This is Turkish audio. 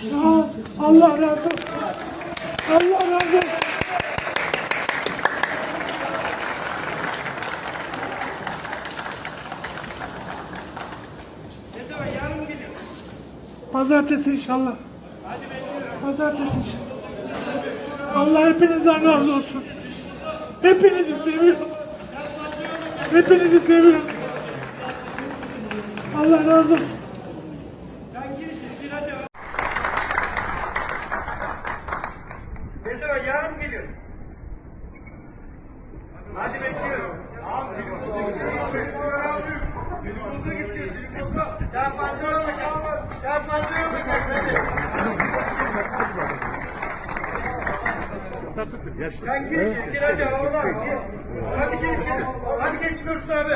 Sağ ol. Allah razı olsun. Allah razı olsun. Pazartesi inşallah. Pazartesi inşallah. Allah hepinizden razı olsun. Hepinizi seviyorum. Hepinizi seviyorum. Allah razı olsun. Zaman yarın mı geliyor? Hadi bekliyorum. Sen fazla yorma. Sen fazla yorma. Sen gir, gir hadi oradan. Hadi gir. Hadi geç Dursun abi.